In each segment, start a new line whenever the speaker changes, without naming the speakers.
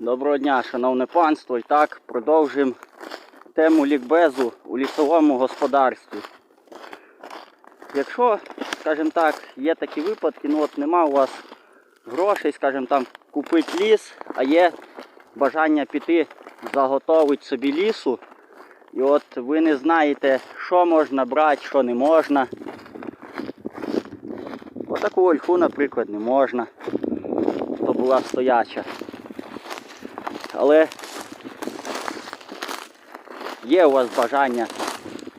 Доброго дня, шановне панство. І так, продовжуємо тему лікбезу у лісовому господарстві. Якщо, скажімо так, є такі випадки, ну от нема у вас грошей, скажімо там, купити ліс, а є бажання піти заготовити собі лісу. І от ви не знаєте, що можна брати, що не можна. Отаку ольху, наприклад, не можна. То була стояча. Але є у вас бажання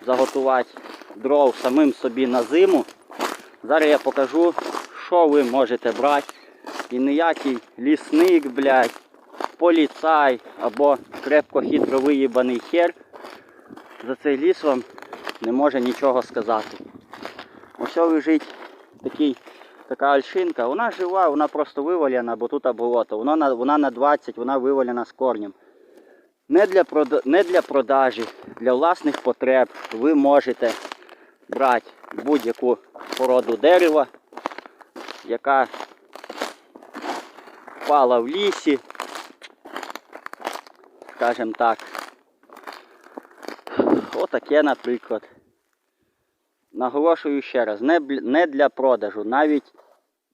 заготувати дров самим собі на зиму. Зараз я покажу, що ви можете брати. І ніякий лісник, блядь, поліцай або крепко хитро виїбаний хер за цей ліс вам не може нічого сказати. Ось лежить такий, така альшинка. Вона жива, вона просто вивалена, бо тут болото. Вона на, вона на 20, вона вивалена з корнем. Не для, прода- не для продажі, для власних потреб ви можете брати будь-яку породу дерева, яка впала в лісі, скажімо так. Отаке, наприклад. Наголошую ще раз, не для продажу. Навіть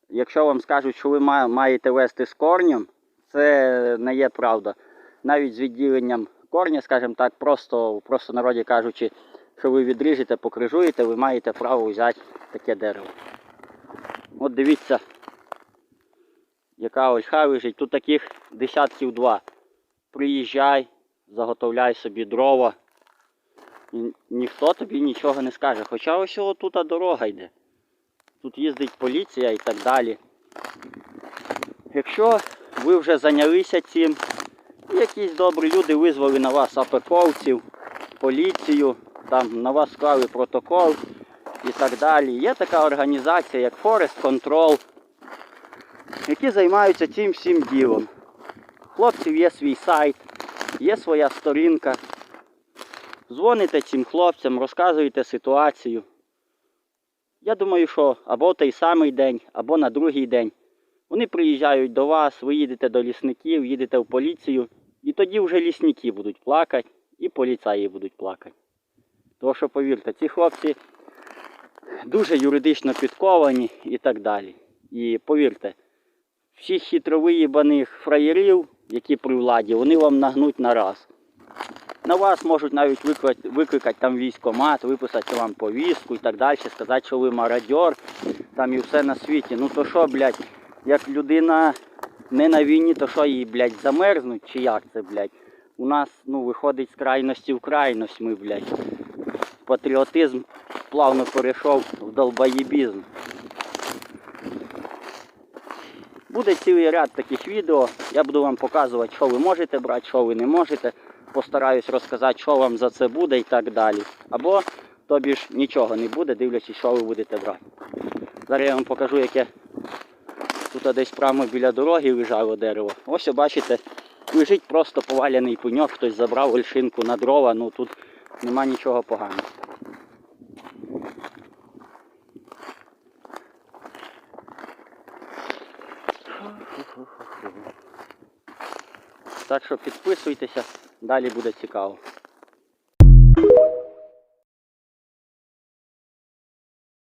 якщо вам скажуть, що ви маєте вести з корнем, це не є правда. Навіть з відділенням корня, скажімо так, просто, просто народі кажучи, що ви відріжете, покрижуєте, ви маєте право взяти таке дерево. От дивіться, яка ольха лежить. Тут таких десятків два. Приїжджай, заготовляй собі дрова. І ніхто тобі нічого не скаже. Хоча ось тут дорога йде. Тут їздить поліція і так далі. Якщо ви вже зайнялися цим, якісь добрі люди визвали на вас АПКовців, поліцію, там на вас склали протокол і так далі. Є така організація, як Forest Control, які займаються цим всім ділом. Хлопців є свій сайт, є своя сторінка. Дзвоните цим хлопцям, розказуєте ситуацію. Я думаю, що або той самий день, або на другий день. Вони приїжджають до вас, ви їдете до лісників, їдете в поліцію, і тоді вже лісники будуть плакати, і поліцаї будуть плакати. Тому що, повірте, ці хлопці дуже юридично підковані і так далі. І повірте, всіх хитро виїбаних фраєрів, які при владі, вони вам нагнуть на раз. На вас можуть навіть викликати, викликати там військомат, виписати вам повістку і так далі, сказати, що ви мародьор, там і все на світі. Ну то що, блядь, як людина не на війні, то що її, блядь, замерзнуть чи як це, блядь? У нас, ну, виходить з крайності в крайність ми, блядь. Патріотизм плавно перейшов в долбоєбізм. Буде цілий ряд таких відео. Я буду вам показувати, що ви можете брати, що ви не можете. Постараюсь розказати, що вам за це буде і так далі. Або тобі ж нічого не буде, дивлячись, що ви будете брати. Зараз я вам покажу, яке тут десь прямо біля дороги лежало дерево. Ось бачите, лежить просто поваляний пеньок, хтось забрав ольшинку на дрова, ну тут нема нічого поганого. Так що підписуйтеся, далі буде цікаво.